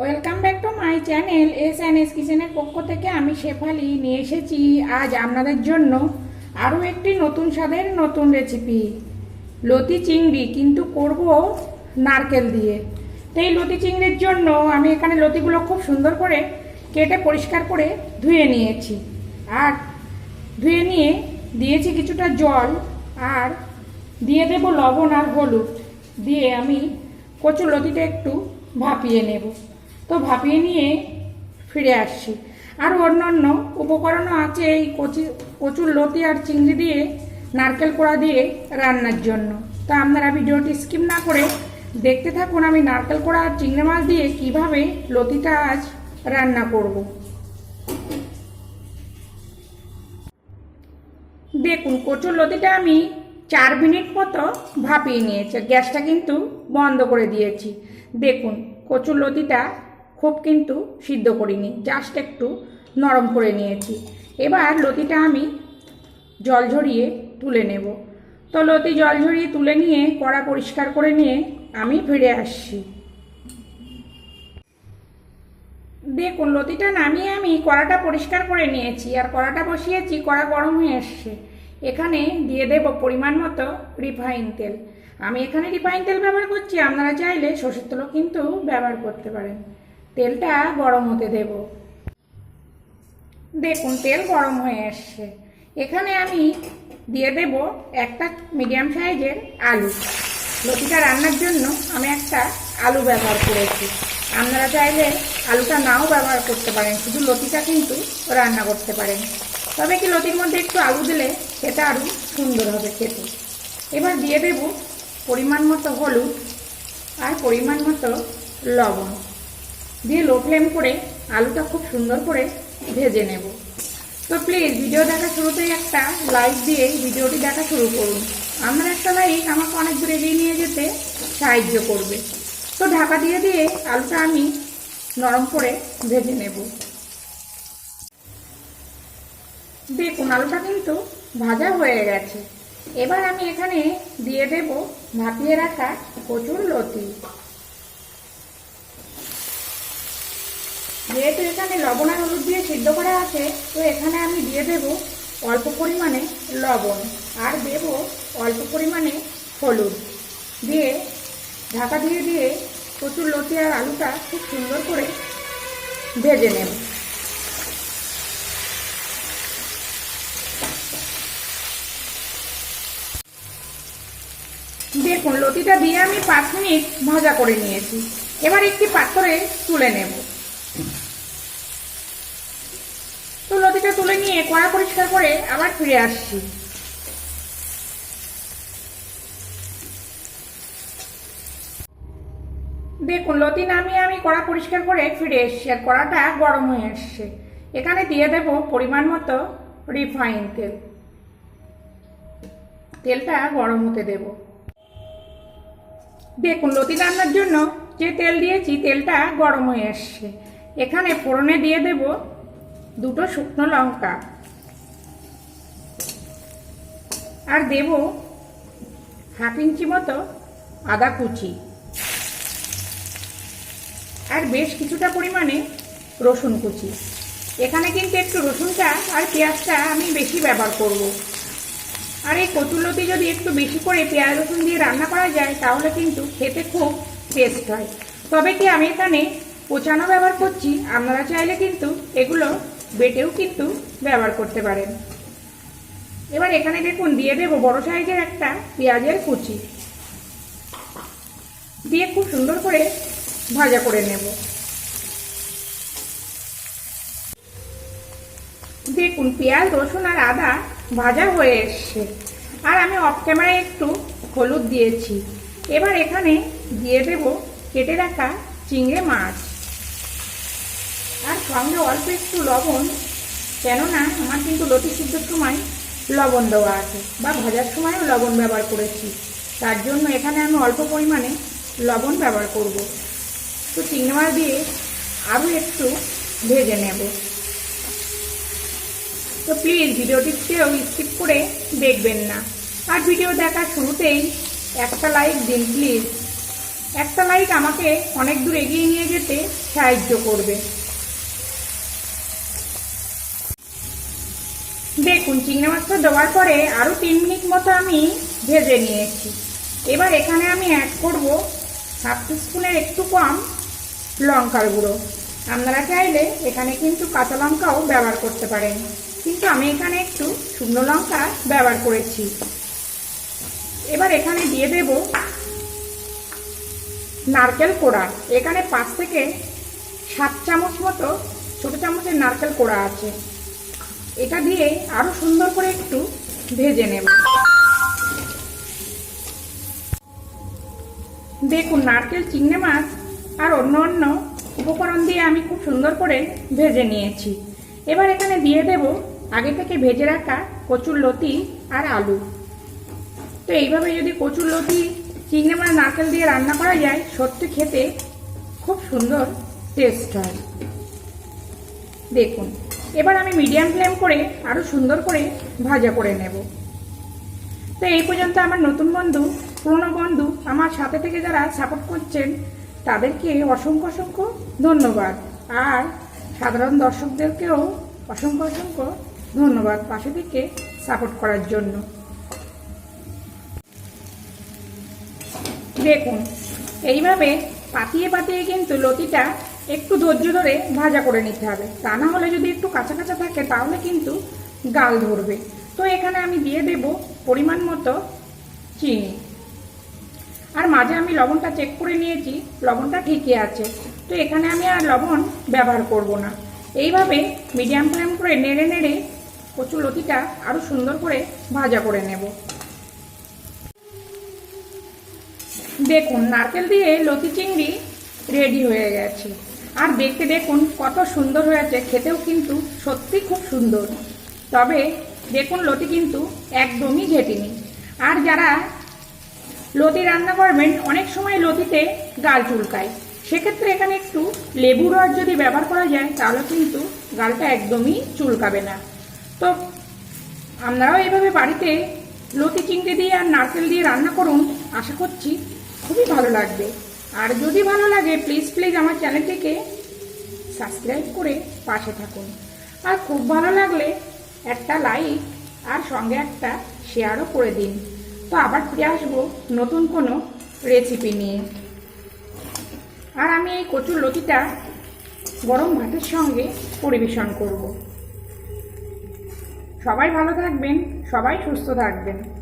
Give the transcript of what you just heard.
Welcome back to my channel S and S কিচেনের পক্ষ থেকে আমি শেফালি নিয়ে এসেছি। আজ আপনাদের জন্য আরও একটি নতুন স্বাদের নতুন রেসিপি লতি চিংড়ি, কিন্তু করব নারকেল দিয়ে। তো এই লতি চিংড়ির জন্য আমি এখানে লতিগুলো খুব সুন্দর করে কেটে পরিষ্কার করে ধুয়ে নিয়েছি। আর ধুয়ে নিয়ে দিয়েছি কিছুটা জল, আর দিয়ে দেব লবণ আর হলুদ। দিয়ে আমি কচু লতিটা একটু ভাপিয়ে নেব। তো ভাপিয়ে নিয়ে ফিরে আসছি। আর অন্যান্য উপকরণও আছে এই কচি, কচুর লতি আর চিংড়ি দিয়ে, নারকেল কোড়া দিয়ে রান্নার জন্য। তো আপনারা ভিডিওটি স্কিপ না করে দেখতে থাকুন আমি নারকেল কোড়া আর চিংড়ি মাছ দিয়ে কীভাবে লতিটা আজ রান্না করব। দেখুন, কচুর লতিটা আমি চার মিনিট মতো ভাপিয়ে নিয়েছি। গ্যাসটা কিন্তু বন্ধ করে দিয়েছি। দেখুন, কচুর লতিটা খুব কিন্তু সিদ্ধ করিনি জাস্ট একটু নরম করে নিয়েছি। এবার লতিটা আমি জল ঝরিয়ে তুলে নেব। তো লতি জল ঝরিয়ে তুলে নিয়ে কড়া পরিষ্কার করে নিয়ে আমি ফিরে আসছি। দেখুন, লতিটা নামিয়ে আমি কড়াটা পরিষ্কার করে নিয়েছি আর কড়াটা বসিয়েছি, কড়া গরম হয়ে এসছে। এখানে দিয়ে দেব পরিমাণ মতো রিফাইন তেল। আমি এখানে রিফাইন তেল ব্যবহার করছি, আপনারা চাইলে সর্ষের তেলও কিন্তু ব্যবহার করতে পারেন। তেলটা গরম হতে দেব। দেখুন, তেল গরম হয়ে আসছে এখানে আমি দিয়ে দেব একটা মিডিয়াম সাইজের আলু। লতিটা রান্নার জন্য আমি একটা আলু ব্যবহার করেছি। আপনারা চাইলে আলুটা নাও ব্যবহার করতে পারেন, শুধু লতিটা কিন্তু রান্না করতে পারেন। তবে কি লতির মধ্যে একটু আলু দিলে সেটা আরও সুন্দর হবে খেতে। এবার দিয়ে দেব পরিমাণ মতো হলুদ আর পরিমাণ মতো লবণ। দিয়ে লো ফ্লেম করে আলুটা খুব সুন্দর করে ভেজে নেব। তো প্লিজ ভিডিও দেখা শুরুতেই একটা লাইক দিয়ে ভিডিওটি দেখা শুরু করুন। আমার একটা লাইক আমাকে অনেক দূর এগিয়ে নিয়ে যেতে সাহায্য করবে। তো ঢাকা দিয়ে দিয়ে আলুটা আমি নরম করে ভেজে নেব। দেখুন, আলুটা কিন্তু ভাজা হয়ে গেছে। এবার আমি এখানে দিয়ে দেব ভাপিয়ে রাখা কচুর লতি। যেহেতু এখানে লবণ আর হলুদ দিয়ে সিদ্ধ করা আছে, তো এখানে আমি দিয়ে দেব অল্প পরিমাণে লবণ আর দেব অল্প পরিমাণে হলুদ। দিয়ে ঢাকা দিয়ে দিয়ে কচুর লতি আর আলুটা খুব সুন্দর করে ভেজে নেব। দেখুন, লতিটা দিয়ে আমি পাঁচ মিনিট ভাজা করে নিয়েছি। এবার একটি পাত্রে তুলে নেব। তো লতিটা তুলে নিয়ে কড়া পরিষ্কার করে আবার ফিরে আসছি। দেখুন লতি নামিয়ে আমি কড়া পরিষ্কার করে ফিরে এসছি আর কড়াটা গরম হয়ে আসছে। এখানে দিয়ে দেব পরিমাণ মতো রিফাইন তেল। তেলটা গরম হতে দেব। দেখুন লতি রান্নার জন্য যে তেল দিয়েছি, তেলটা গরম হয়ে আসছে। এখানে ফোড়নে দিয়ে দেব দুটো শুকনো লঙ্কা। আর দেব হাফ ইঞ্চি মতো আদা কুচি। আর বেশ কিছুটা পরিমাণে রসুন কুচি। এখানে কিন্তু একটু রসুনটা আর পেঁয়াজটা আমি বেশি ব্যবহার করব। আর এই কচুলতি যদি একটু বেশি করে পেঁয়াজ রসুন দিয়ে রান্না করা যায়, তাহলে কিন্তু খেতে খুব টেস্ট হয়। তবে কি আমি এখানে কোচানো ব্যবহার করছি? আপনারা চাইলে কিন্তু এগুলো বেটেও কিন্তু ব্যবহার করতে পারেন। এবার এখানে দেখুন দিয়ে দেবো বড় সাইজের একটা পেঁয়াজের কুচি। দিয়ে খুব সুন্দর করে ভাজা করে নেব। দেখুন পেঁয়াজ, রসুন আর আদা ভাজা হয়ে এসছে। আর আমি অফ ক্যামেরায় একটু হলুদ দিয়েছি। এবার এখানে দিয়ে দেব কেটে রাখা চিংড়ে মাছ। আর সঙ্গে অল্প একটু লবণ, কেননা আমার কিন্তু লতি সিদ্ধর সময় লবণ দেওয়া আছে বা ভাজার সময়ও লবণ ব্যবহার করেছি। তার জন্য এখানে আমি অল্প পরিমাণে লবণ ব্যবহার করব। তো চিংড়ি দিয়ে আরও একটু ভেজে নেব। তো প্লিজ ভিডিওটি কেউ স্কিপ করে দেখবেন না। আর ভিডিও দেখার শুরুতেই একটা লাইক দিন, প্লিজ। একটা লাইক আমাকে অনেক দূর এগিয়ে নিয়ে যেতে সাহায্য করবে। দেখুন, চিংড়ি মাছটা দেওয়ার পরে আরও তিন মিনিট মতো আমি ভেজে নিয়েছি। এবার এখানে আমি অ্যাড করব হাফ স্পুনের একটু কম লঙ্কার গুঁড়ো। আপনারা চাইলে এখানে কিন্তু কাঁচা লঙ্কাও ব্যবহার করতে পারেন। কিন্তু আমি এখানে একটু শুকনো লঙ্কা ব্যবহার করেছি। এবার এখানে দিয়ে দেব নারকেল কোড়া। এখানে পাঁচ থেকে সাত চামচ মতো ছোটো চামচের নারকেল কোড়া আছে। এটা দিয়ে আরও সুন্দর করে একটু ভেজে নেব। দেখুন, নারকেল, চিংড়ি মাছ আর অন্য অন্য উপকরণ দিয়ে আমি খুব সুন্দর করে ভেজে নিয়েছি। এবার এখানে দিয়ে দেব আগে থেকে ভেজে রাখা কচুর লতি আর আলু। তো এইভাবে যদি কচুর লতি, চিংড়ি মাছ, নারকেল দিয়ে রান্না করা যায়, সত্যি খেতে খুব সুন্দর টেস্ট হয়। দেখুন এবার আমি মিডিয়াম ফ্লেম করে আরও সুন্দর করে ভাজা করে নেব। তো এই পর্যন্ত আমার নতুন বন্ধু, পুরনো বন্ধু, আমার সাথে থেকে যারা সাপোর্ট করছেন, তাদেরকে অসংখ্য অসংখ্য ধন্যবাদ। আর সাধারণ দর্শকদেরকেও অসংখ্য অসংখ্য ধন্যবাদ পাশে থেকে সাপোর্ট করার জন্য। দেখুন, এইভাবে পাতিয়ে পাতিয়ে কিন্তু লতিটা একটু ধৈর্য ধরে ভাজা করে নিতে হবে। তা না হলে যদি একটু কাঁচা কাঁচা থাকে, তাহলে কিন্তু গাল ধরবে। তো এখানে আমি দিয়ে দেব পরিমাণ মতো চিনি। আর মাঝে আমি লবণটা চেক করে নিয়েছি, লবণটা ঠিকই আছে। তো এখানে আমি আর লবণ ব্যবহার করব না। এইভাবে মিডিয়াম ফ্লেম করে নেড়ে নেড়ে কচু লতিটা আরও সুন্দর করে ভাজা করে নেব। দেখুন, নারকেল দিয়ে লতি চিংড়ি রেডি হয়ে গেছে। আর দেখতে দেখুন কত সুন্দর হয়েছে, খেতেও কিন্তু সত্যি খুব সুন্দর। তবে দেখুন লতি কিন্তু একদমই ঘেটেনি। আর যারা লতি রান্না করবেন, অনেক সময় লতিতে গাল চুলকায়। সেক্ষেত্রে এখানে একটু লেবু রস যদি ব্যবহার করা যায়, তাহলে কিন্তু গালটা একদমই চুলকাবে না। তো আপনারাও এইভাবে বাড়িতে লতি চিংড়ি দিয়ে আর নারকেল দিয়ে রান্না করুন, আশা করছি খুবই ভালো লাগবে। আর যদি ভালো লাগে প্লিজ প্লিজ আমার চ্যানেলটিকে সাবস্ক্রাইব করে পাশে থাকুন। আর খুব ভালো লাগলে একটা লাইক আর সঙ্গে একটা শেয়ারও করে দিন। তো আবার ফিরে আসব নতুন কোনো রেসিপি নিয়ে। আর আমি এই কচুর লতিটা গরম ভাতের সঙ্গে পরিবেশন করব। সবাই ভালো থাকবেন, সবাই সুস্থ থাকবেন।